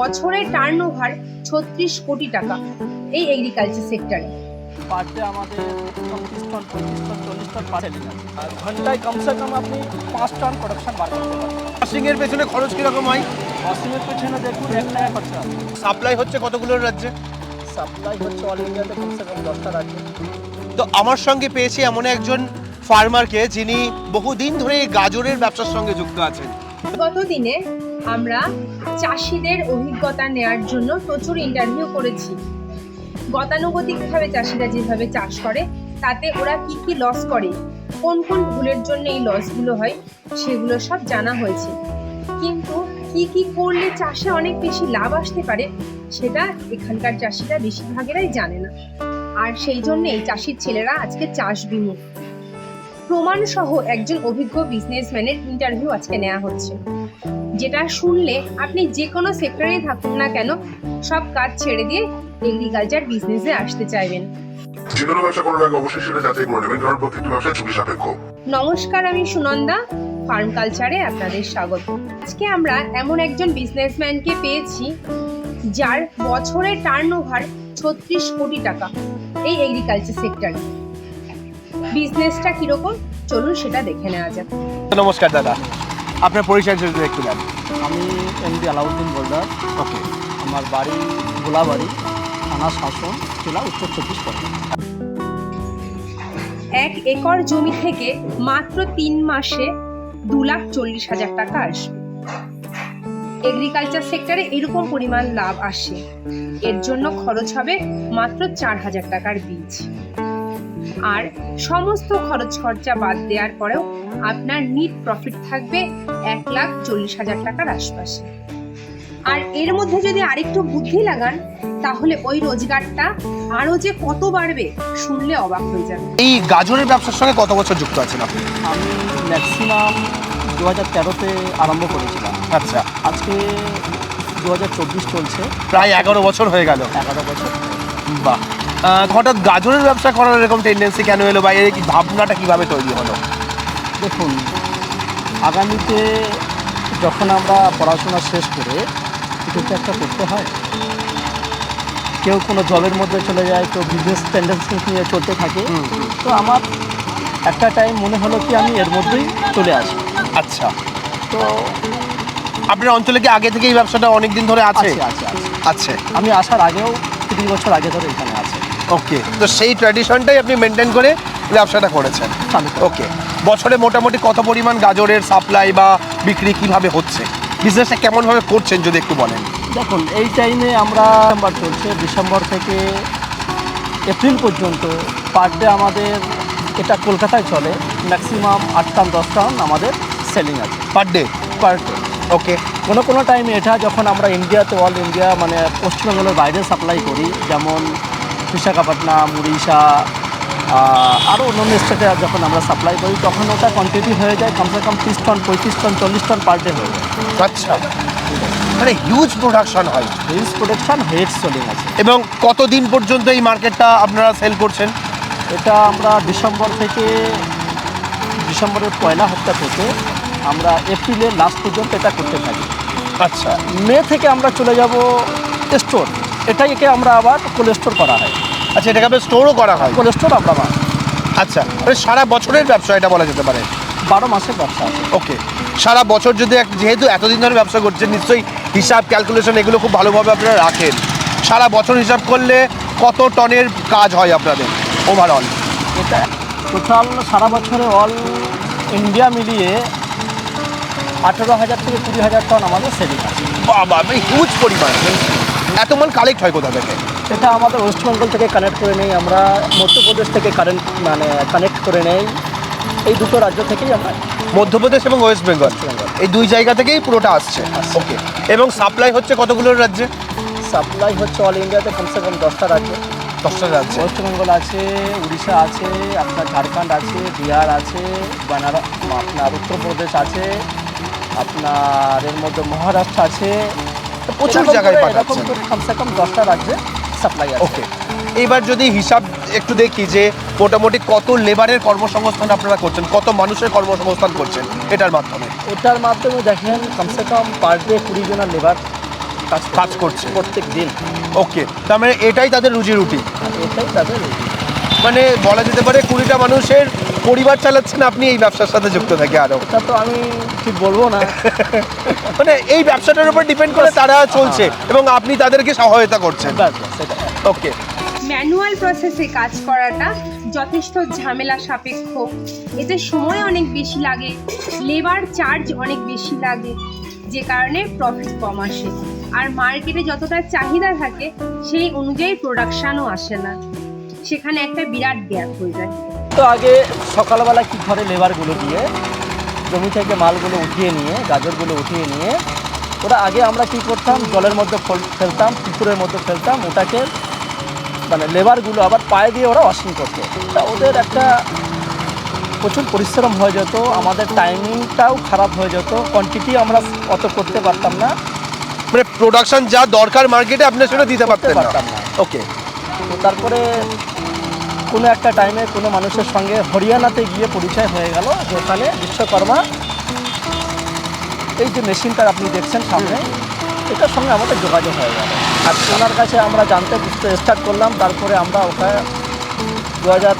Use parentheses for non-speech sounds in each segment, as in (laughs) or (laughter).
বছরের turn over ছত্রিশ কোটি টাকা এই এগ্রিকালচার সেক্টরে আমাদের পঁচিশ টন পঁচিশ টন চল্লিশ টন পার আর ঘন্টায় কমসে কম আপনি পাঁচ টন প্রোডাকশন বার করতে পারেন ওয়াশিং এর পেছনে খরচ কীরকম হয়? ওয়াশিংয়ের পেছনে দেখুন এক টাকা খরচা। সাপ্লাই হচ্ছে কতগুলো রাজ্যে? সাপ্লাই হচ্ছে অল ইন্ডিয়াতে কমসে কম দশটা রাজ্যে। তো আমার সঙ্গে পেয়েছি এমন একজন ফার্মারকে যিনি বহুদিন ধরে গাজরের ব্যবসার সঙ্গে যুক্ত আছেন। গত দিনে আমরা চাষিদের অভিজ্ঞতা নেয়ার জন্য প্রচুর ইন্টারভিউ করেছি। গতানুগতিকভাবে চাষিরা যেভাবে চাষ করে, তাতে ওরা কি কি লস করে, কোন কোন ভুলের জন্য এই লসগুলো হয়, সেগুলো সব জানা হয়েছে। কিন্তু কি কি করলে চাষে অনেক বেশি লাভ আসতে পারে, সেটা এখানকার চাষিরা বেশিরভাগেরাই জানে না। আর সেই জন্য এই চাষির ছেলেরা আজকে চাষ বিমুখ। প্রমাণ সহ একজন অভিজ্ঞ বিজনেসম্যানের ইন্টারভিউ আজকে নেওয়া হচ্ছে। যেটা শুনলে আপনি যে কোনো সেক্টরেই থাকুন না কেন সব কাজ ছেড়ে দিয়ে এগ্রিকালচার বিজনেসে আসতে চাইবেন। যে কোনো ব্যবসা করার আগে অবশ্যই সেটা যাচাই করে নেবেন কারণ প্রত্যেকটি ব্যবসা ঝুঁকি সাপেক্ষ। নমস্কার আমি সুনন্দা ফার্ম কালচারে আপনাদের স্বাগত। আজকে আমরা এমন একজন বিজনেসম্যানকে পেয়েছি যার বছরের টার্ন ওভার ছত্রিশ কোটি টাকা এই এগ্রিকালচার সেক্টরে বিজনেসটা কীরকম? চলুন সেটা দেখে নেওয়া যাক। নমস্কার দাদা। আপনার পরিচয় যদি একটু দেন। আমি এমডি আলাউদ্দিন বোল্ডার ওকে। আমার বাড়ি গোলাবাড়ি থানা শাসন জেলা উত্তর চব্বিশ পরগনা। এক একর জমি থেকে মাত্র তিন মাসে দু লাখ চল্লিশ হাজার টাকা আসবে। এগ্রিকালচার সেক্টরে এরকম পরিমাণ লাভ আসে। এর জন্য খরচ হবে মাত্র চার হাজার টাকার বীজ। আর সমস্ত খরচ খরচা বাদ দেওয়ার পরেও আপনার নিট প্রফিট থাকবে এক লাখ চল্লিশ হাজার টাকার আশপাশে। আর এর মধ্যে যদি আরেকটু বুদ্ধি লাগান তাহলে ওই রোজগারটা আরও যে কত বাড়বে শুনলে অবাক হয়ে যাবে এই গাজরের ব্যবসার সঙ্গে কত বছর যুক্ত আছেন আপনি? আমি ম্যাক্সিমাম দু হাজার তেরোতে আরম্ভ করেছিলাম। আচ্ছা। আজকে দু হাজার চব্বিশ চলছে। প্রায় এগারো বছর হয়ে গেল। এগারো বছর। বাহ। হঠাৎ গাজরের ব্যবসা করার এরকম টেন্ডেন্সি কেন এলো বা এর ভাবনাটা কীভাবে তৈরি হলো? দেখুন আগামীতে যখন আমরা পড়াশোনা শেষ করে কিছু তো একটা করতে হয়। কেউ কোনো জবের মধ্যে চলে যায় কেউ বিজনেস টেন্ডেন্সি নিয়ে চলতে থাকে। তো আমার একটা টাইম মনে হলো কি আমি এর মধ্যেই চলে আসি আচ্ছা। তো আপনার অঞ্চলে কি আগে থেকে এই ব্যবসাটা অনেক দিন ধরে আছে? আছে আছে আছে। আছে আমি আসার আগেও তিরিশ বছর আগে ধরে এখানে। ওকে তো সেই ট্র্যাডিশনটাই আপনি মেনটেন করে ব্যবসাটা করেছেন। ওকে বছরে মোটামুটি কত পরিমাণ গাজরের সাপ্লাই বা বিক্রি কীভাবে হচ্ছে? বিজনেসটা কেমনভাবে করছেন যদি একটু বলেন? দেখুন এই টাইমে আমরা ডিসেম্বর চলছে। ডিসেম্বর থেকে এপ্রিল পর্যন্ত পার ডে আমাদের এটা কলকাতায় চলে। ম্যাক্সিমাম আট টান দশ টান আমাদের সেলিং আছে। Per day per day okay কোনো কোনো টাইমে এটা যখন আমরা ইন্ডিয়াতে অল ইন্ডিয়া মানে পশ্চিমবঙ্গের বাইরে সাপ্লাই করি যেমন বিশাখাপট্টনম উড়িষ্যা আরও অন্যান্য স্টেটে যখন আমরা সাপ্লাই করি তখন ওটা কোয়ান্টিটি হয়ে যায় কমসে কম তিরিশ টন পঁয়ত্রিশ টন চল্লিশ টন পার ডে হয়ে যায়। আচ্ছা। মানে হিউজ প্রোডাকশন হয়। হিউজ প্রোডাকশন হেড সেলিং আছে। এবং কতদিন পর্যন্ত এই মার্কেটটা আপনারা সেল করছেন? এটা আমরা ডিসেম্বর থেকে ডিসেম্বরের পয়লা হপ্তাহ থেকে আমরা এপ্রিলের লাস্ট পর্যন্ত এটা করতে থাকি। আচ্ছা। মে থেকে আমরা চলে যাব স্টোর এটাকে আমরা আবার কোল্ড স্টোর করা হয়। আচ্ছা এটাকে আবার স্টোরও করা হয়। কোল্ড স্টোর আমরা বা- আচ্ছা মানে সারা বছরের ব্যবসা এটা বলা যেতে পারে? বারো মাসের ব্যবসা আছে। ওকে সারা বছর যদি এক- যেহেতু এতদিন ধরে ব্যবসা করছেন নিশ্চয়ই হিসাব ক্যালকুলেশন এগুলো খুব ভালোভাবে আপনারা রাখেন। সারা বছর হিসাব করলে কত টনের কাজ হয় আপনাদের ওভারঅল এটা টোটাল সারা বছরে অল ইন্ডিয়া মিলিয়ে আঠেরো হাজার থেকে কুড়ি হাজার টন আমাদের সেলিং আছে। বাবা হিউজ পরিমাণ। এত মাল কালেক্ট হয় কোথা থেকে? এটা আমাদের ওয়েস্ট বেঙ্গল থেকে কানেক্ট করে নেই আমরা মধ্যপ্রদেশ থেকে কারেন্ট মানে কানেক্ট করে নেই। এই দুটো রাজ্য থেকেই আমরা মধ্যপ্রদেশ এবং ওয়েস্ট বেঙ্গল। এই দুই জায়গা থেকেই পুরোটা আসছে। ওকে এবং সাপ্লাই হচ্ছে কতগুলো রাজ্যে? সাপ্লাই হচ্ছে অল ইন্ডিয়াতে কমসে কম দশটা রাজ্য। দশটা রাজ্যে। ওয়েস্ট বেঙ্গল আছে উড়িষ্যা আছে আপনার ঝাড়খণ্ড আছে বিহার আছে বানারস আপনার উত্তরপ্রদেশ আছে আপনার এর মধ্যে মহারাষ্ট্র আছে। প্রচুর জায়গায়। এরকম করে কমসে কম দশটা রাজ্যে সাপ্লাই আছে। ওকে এবার যদি হিসাব একটু দেখি যে মোটামুটি কত লেবারের কর্মসংস্থান আপনারা করছেন কত মানুষের কর্মসংস্থান করছেন এটার মাধ্যমে? এটার মাধ্যমে দেখেন কমসে কম পার ডে কুড়ি জনের লেবার কাজ কাজ করছে। প্রত্যেক দিন। ওকে তার মানে এটাই তাদের রুজি রুটি এটাই তাদের রুজি। মানে বলা যেতে পারে কুড়িটা মানুষের পরিবার চালাচ্ছেন আপনি এই ব্যবসার সাথে যুক্ত থাকে আরও। এটা তো আমি ঠিক বলব না। (laughs) মানে এই ব্যবসাটার উপর ডিপেন্ড করে তারা চলছে এবং আপনি তাদেরকে সহায়তা করছেন। ওকে। ম্যানুয়াল প্রসেসে কাজ করাটা যথেষ্ট ঝামেলা সাপেক্ষ। এতে সময় অনেক বেশি লাগে লেবার চার্জ অনেক বেশি লাগে যে কারণে প্রফিট কম আসে। আর মার্কেটে যতটা চাহিদা থাকে সেই অনুযায়ী প্রোডাকশানও আসে না। সেখানে একটা বিরাট গ্যাপ হয়ে যায়। তো আগে সকালবেলা কি ঘরে লেবারগুলো দিয়ে জমি থেকে মালগুলো উঠিয়ে নিয়ে গাজরগুলো উঠিয়ে নিয়ে ওরা আগে আমরা কি করতাম জলের মধ্যে ফল- ফেলতাম পুকুরের মধ্যে ফেলতাম ওটাকে মানে লেবারগুলো আবার পায়ে দিয়ে ওরা ওয়াশিং করতো। তা ওদের একটা প্রচুর পরিশ্রম হয়ে যেত আমাদের টাইমিংটাও খারাপ হয়ে যেত কোয়ান্টিটি আমরা অত করতে পারতাম না। মানে প্রোডাকশন যা দরকার মার্কেটে আপনি সেটা দিতে পারতেন পারতাম না। ওকে তো তারপরে কোনো একটা টাইমে কোনো মানুষের সঙ্গে হরিয়ানাতে গিয়ে পরিচয় হয়ে গেল যে ওখানে বিশ্বকর্মা এই যে মেশিনটা আপনি দেখছেন সামনে এটার সঙ্গে আমাদের যোগাযোগ হয়ে গেল। আর ওনার কাছে আমরা জানতে বুঝতে স্টার্ট করলাম তারপরে আমরা ওখানে দু হাজার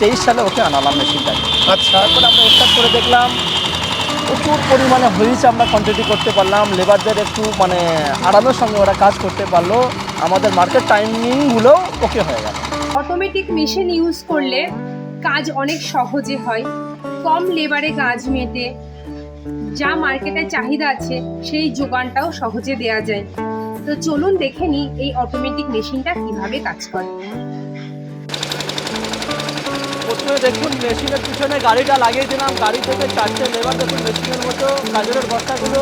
তেইশ সালে ওকে আনালাম মেশিনটাকে আচ্ছা। তারপরে আমরা স্টার্ট করে দেখলাম প্রচুর পরিমাণে হয়েছে আমরা কোয়ান্টিটি করতে পারলাম লেবারদের একটু মানে আরামের সঙ্গে ওরা কাজ করতে পারল। আমাদের মার্কেট টাইমিংগুলো ওকে হয়ে গেল। অটোমেটিক মেশিন ইউজ করলে কাজ অনেক সহজে হয়। কম লেবারে কাজ মেটে, যা মার্কেটে চাহিদা আছে, সেই যোগানটাও সহজে দেওয়া যায়। তো চলুন দেখে নিই এই অটোমেটিক মেশিনটা কীভাবে কাজ করে। প্রথমে দেখুন মেশিনের পিছনে গাড়িটা লাগিয়ে দিলাম। গাড়ি থেকে চারটে লেবার দেখুন মেশিনের মতো গাজরের বস্তাগুলো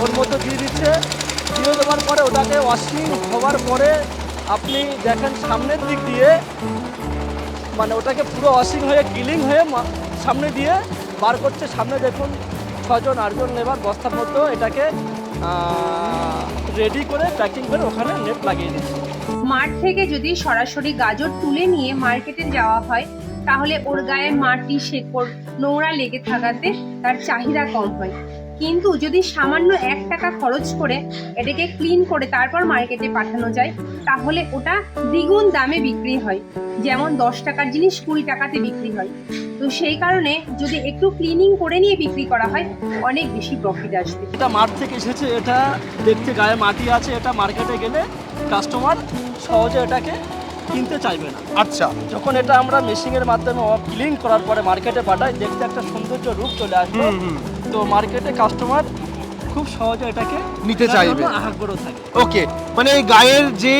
ওর মতো দিয়ে দিচ্ছে। দিয়ে দেওয়ার পরে ওটাকে ওয়াশিং হওয়ার পরে আপনি দেখেন সামনের দিক দিয়ে মানে ওটাকে পুরো ওয়াশিং হয়ে ক্লিন হয়ে সামনে দিয়ে বার করছে। সামনে দেখুন ছজন, আটজন লেবার বস্তার মতো এটাকে রেডি করে প্যাকিং করে ওখানে নেট লাগিয়ে দিচ্ছে। মাঠ থেকে যদি সরাসরি গাজর তুলে নিয়ে মার্কেটে যাওয়া হয়, তাহলে ওর গায়ে মাটি, শেকড়, নোংরা লেগে থাকাতে তার চাহিদা কম হয়। কিন্তু যদি সামান্য এক টাকা খরচ করে এটাকে ক্লিন করে তারপর মার্কেটে পাঠানো যায় তাহলে ওটা দ্বিগুণ দামে বিক্রি হয়। যেমন দশ টাকার জিনিস কুড়ি টাকাতে বিক্রি হয়। তো সেই কারণে যদি একটু ক্লিনিং করে নিয়ে বিক্রি করা হয় অনেক বেশি প্রফিট আসবে। এটা মাঠ থেকে এসেছে এটা দেখতে গায়ে মাটি আছে এটা মার্কেটে গেলে কাস্টমার সহজে এটাকে কিনতে চাইবে না। আচ্ছা যখন এটা আমরা মেশিনের মাধ্যমে ক্লিন করার পরে মার্কেটে পাঠাই দেখতে একটা সৌন্দর্য রূপ চলে আসবে। তো মার্কেটে কাস্টমার খুব সহজে এটাকে নিতে চাইবে। আগ্রহ থাকে। ওকে মানে এই গায়ের যে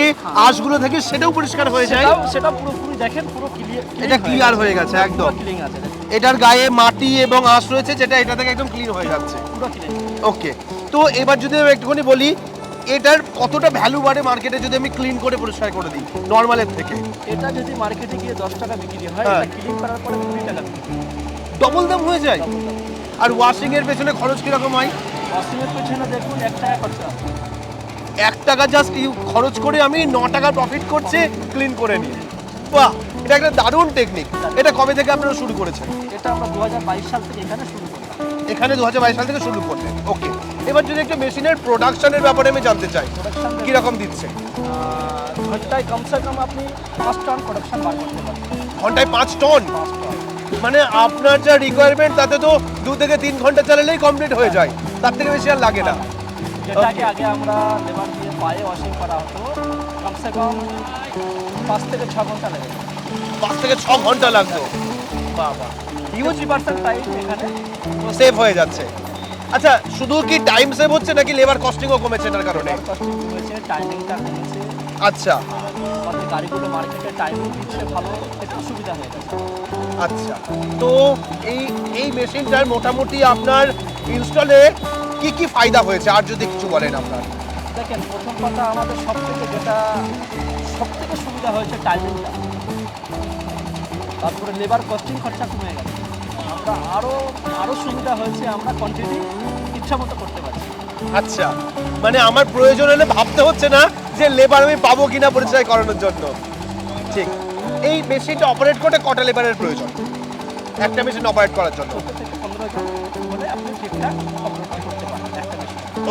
আঁশগুলো থাকে সেটাও পরিষ্কার হয়ে যায়। সেটা পুরোপুরি দেখেন পুরো ক্লিয়ার এটা clear হয়ে গেছে, একদম। ক্লিন আছে এটার গায়ে মাটি এবং আঁশ রয়েছে যেটা এটা থেকে একদম ক্লিন হয়ে যাচ্ছে। পুরো ক্লিন ওকে তো এবার যদি একটুখানি বলি এটার কতটা ভ্যালু বাড়ে মার্কেটে যদি আমি ক্লিন করে পরিষ্কার করে দিই নর্মালের থেকে? এটা যদি মার্কেটে গিয়ে দশ টাকা বিক্রি হয় হ্যাঁ। ক্লিন করার পরে কুড়ি টাকা ডবল দাম হয়ে যায়। আর ওয়াশিং এর পেছনে খরচ কীরকম হয়? ওয়াশিংয়ের পেছনে দেখুন এক টাকা খরচা। এক টাকা জাস্ট খরচ করে আমি ন টাকা প্রফিট করছে ক্লিন করে নিই বাহ এটা একটা দারুণ টেকনিক এটা কবে থেকে আপনারা শুরু করেছেন? এটা আমরা দু সাল থেকে এখানে শুরু করলাম। এখানে দু হাজার বাইশ সাল থেকে শুরু করলেন। ওকে এবার যদি একটা মেশিনের প্রোডাকশনের ব্যাপারে আমি জানতে চাই কীরকম দিচ্ছে? ঘন্টায় কমসে কম আপনি পাঁচ টন প্রোডাকশন বার করতে পারবেন ঘন্টায় পাঁচ টন পাঁচ টন মানে আপনার যা রিকোয়ারমেন্ট তাতে তো দু থেকে তিন ঘণ্টা চালালেই কমপ্লিট হয়ে যায়। তার থেকে বেশি আর লাগে না। যেটাকে আগে আমরা লেবার দিয়ে পায়ে ওয়াশিং করা হতো কমসে কম পাঁচ থেকে ছ ঘণ্টা লাগে। পাঁচ থেকে ছ ঘণ্টা লাগতো। বাবা। হিউজ পার্সেন্ট টাইম এখানে। সেভ হয়ে যাচ্ছে। আচ্ছা শুধু কি টাইম সেভ হচ্ছে নাকি লেবার কস্টিংও কমেছে এটার কারণে? কস্টিং কমেছে টাইমিংটা কমেছে। আচ্ছা। গাড়িগুলো মার্কেটে টাইমিং দিচ্ছে ভালো একটু সুবিধা হয়ে গেছে। আচ্ছা তো এই এই মেশিনটার মোটামুটি আপনার ইনস্টলে কি কি ফায়দা হয়েছে? আর যদি কিছু বলেন আপনার। দেখেন প্রথম কথা আমাদের সব থেকে যেটা সব থেকে সুবিধা হয়েছে টাইমিংটা তারপরে লেবার কস্টিং খরচা কমে গেছে। আমরা আরও আরও সুবিধা হয়েছে আমরা কোয়ান্টিটি ইচ্ছা মতো করতে পারছি। আচ্ছা মানে আমার প্রয়োজন হলে ভাবতে হচ্ছে না যে লেবার আমি পাবো কিনা পরিচয় করানোর জন্য। ঠিক। এই মেশিনটা অপারেট করতে কটা লেবারের প্রয়োজন? একটা মেশিন অপারেট করার জন্য।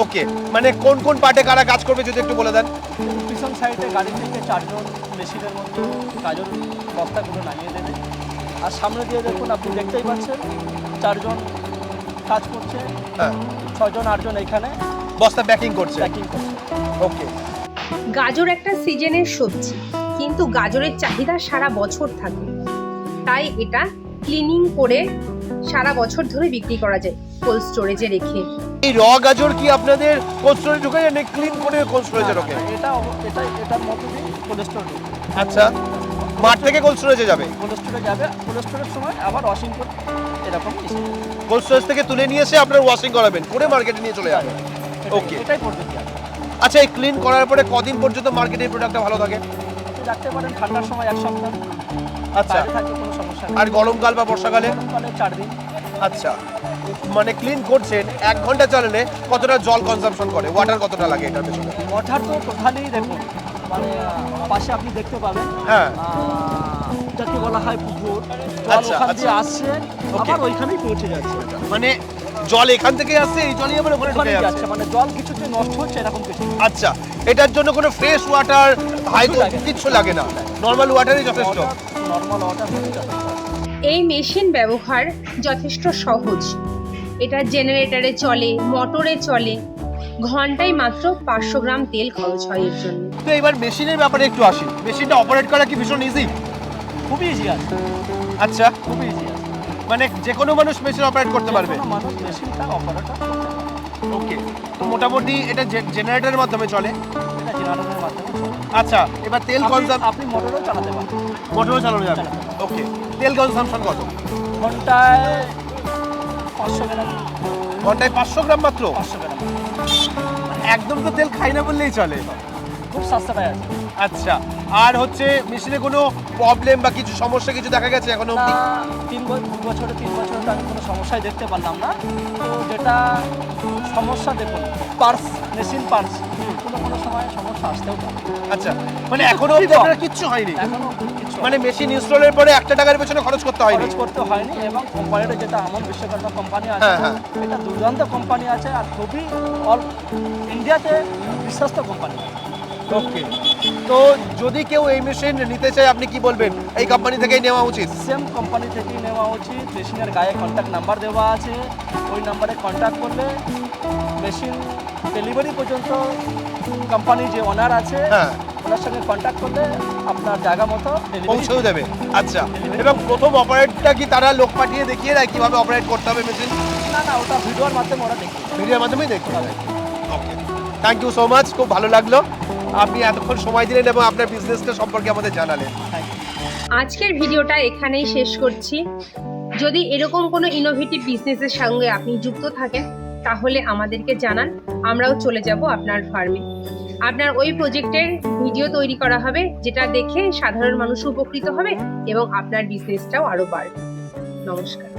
ওকে মানে কোন কোন পার্টে কারা কাজ করবে যদি একটু বলে দেন? পিছন সাইডে গাড়ি থেকে চারজন মেশিনের মধ্যে কাজল বস্তাগুলো নামিয়ে দেবে। আর সামনে দিয়ে দেখুন আপনি দেখতেই পাচ্ছেন চারজন কাজ করছে হ্যাঁ। ছজন আটজন এখানে বস্তা প্যাকিং করছে। প্যাকিং করছে। ওকে গাজর একটা সিজনের সবজি। কিন্তু গাজরের চাহিদা সারা বছর থাকে। তাই এটা ক্লিনিং করে সারা বছর ধরে বিক্রি করা যায় কোল্ড স্টোরেজে রেখে। এই র গাজর কি আপনাদের কোল্ড স্টোরেজ ঢুকে যায় ক্লিন করে কোল্ড স্টোরেজে ঢোকে? এটা এটা এটার মধ্যে দিয়ে কোলেস্টোর আচ্ছা মাঠ থেকে কোল্ড স্টোরেজে যাবে? কোলেস্টোরে যাবে কোলেস্টোরের সময় আবার ওয়াশিং করে এরকম কোল্ড স্টোরেজ থেকে তুলে নিয়ে এসে আপনার ওয়াশিং করাবেন করে মার্কেটে নিয়ে চলে যাবে ওকে এটাই পদ্ধতি আছে। আচ্ছা এই ক্লিন করার পরে কদিন পর্যন্ত মার্কেটের প্রোডাক্টটা ভালো থাকে? রাখতে পারেন ঠান্ডার সময় এক সপ্তাহ। আচ্ছা। থাকলে কোনো সমস্যা নেই। আর গরমকাল বা বর্ষাকালে? গরমকালে চার দিন। আচ্ছা। মানে ক্লিন করছেন এক ঘণ্টা চালালে কতটা জল কনজাম্পশন করে? ওয়াটার কতটা লাগে এটার পেছনে? ওয়াটার তো টোটালি দেখুন মানে পাশে আপনি দেখতে পাবেন। হ্যাঁ। যাকে বলা হয় পুকুর আচ্ছা, আচ্ছা। আসছে. আবার ওইখানেই পৌঁছে যাচ্ছে। মানে জল এখান থেকে আসছে এই জলই আবার ওখানে ঢুকে যাচ্ছে। মানে জল কিছুতে নষ্ট হচ্ছে এরকম কিছু আচ্ছা এটার জন্য কোনো ফ্রেশ ওয়াটার হাই কিছু লাগে না। নর্মাল ওয়াটারই যথেষ্ট। নর্মাল ওয়াটার এই মেশিন ব্যবহার যথেষ্ট সহজ। এটা জেনারেটরে চলে মোটরে চলে ঘন্টায় মাত্র পাঁচশো গ্রাম তেল খরচ হয় এর জন্য। তো এবার মেশিনের ব্যাপারে একটু আসি। মেশিনটা অপারেট করা কি ভীষণ ইজি খুবই ইজি আছে। আচ্ছা। খুবই ইজি মানে যে কোনো মানুষ মেশিন অপারেট করতে পারবে। মানুষ মেশিনটা অপারেটর ওকে তো মোটামুটি এটা জেনারেটরের মাধ্যমে চলে। এটা জেনারেটরের মাধ্যমে আচ্ছা এবার তেল কনজাম আপনি মোটরও চালাতে পারেন। মোটরও চালানো যাবে। ওকে তেল কনজামশন কত? ঘন্টায় পাঁচশো গ্রাম। ঘন্টায় পাঁচশো গ্রাম মাত্র? পাঁচশো গ্রাম। একদম তো তেল খাই না বললেই চলে। খুব সস্তাটাই আছে আচ্ছা আর হচ্ছে মেশিনে কোনো প্রবলেম বা কিছু সমস্যা কিছু দেখা গেছে এখনও অবধি? তিন বছর দু বছরে তিন বছরে তো আমি কোনো সমস্যাই দেখতে পারলাম না। তো যেটা সমস্যা দেখুন পার্স মেশিন পার্স কোনো কোনো সময় সমস্যা আসতেও পারে। আচ্ছা মানে এখনও অবধি। আপনার কিচ্ছু হয়নি? এখনও মানে মেশিন ইনস্টলের পরে একটা টাকার পেছনে খরচ করতে হয়নি? খরচ করতে হয়নি এবং কোম্পানিটা যেটা আমন বিশ্বকর্মা কোম্পানি আছে হ্যাঁ, হ্যাঁ। এটা দুর্দান্ত কোম্পানি আছে আর খুবই অল ইন্ডিয়াতে বিশ্বস্ত কোম্পানি ওকে। তো যদি কেউ এই মেশিন নিতে চায় আপনি কি বলবেন? এই কোম্পানি থেকেই নেওয়া উচিত? সেম কোম্পানি থেকেই নেওয়া উচিত। মেশিনের গায়ে কন্ট্যাক্ট নাম্বার দেওয়া আছে। ওই নাম্বারে কন্ট্যাক্ট করলে মেশিন ডেলিভারি পর্যন্ত কোম্পানির যে ওনার আছে হ্যাঁ। ওনার সঙ্গে কন্ট্যাক্ট করলে আপনার জায়গা মতো পৌঁছেও দেবে। আচ্ছা। এবং প্রথম অপারেটটা কি তারা লোক পাঠিয়ে দেখিয়ে দেয় কীভাবে অপারেট করতে হবে মেশিন না না ওটা ভিডিওর মাধ্যমে ওরা দেখি। ভিডিওর মাধ্যমেই দেখতে হবে okay thank you so much খুব ভালো লাগল। আপনি এতক্ষণ সময় দিলেন এবং আপনার বিজনেসটা সম্পর্কে আমাদের জানালেন। আজকের ভিডিওটা এখানেই শেষ করছি। যদি এরকম কোনো ইনোভেটিভ বিজনেসের সঙ্গে আপনি যুক্ত থাকেন, তাহলে আমাদেরকে জানান। আমরাও চলে যাব আপনার ফার্মে আপনার ওই প্রজেক্টের ভিডিও তৈরি করা হবে, যেটা দেখে সাধারণ মানুষ উপকৃত হবে এবং আপনার বিজনেসটাও আরও বাড়বে। নমস্কার।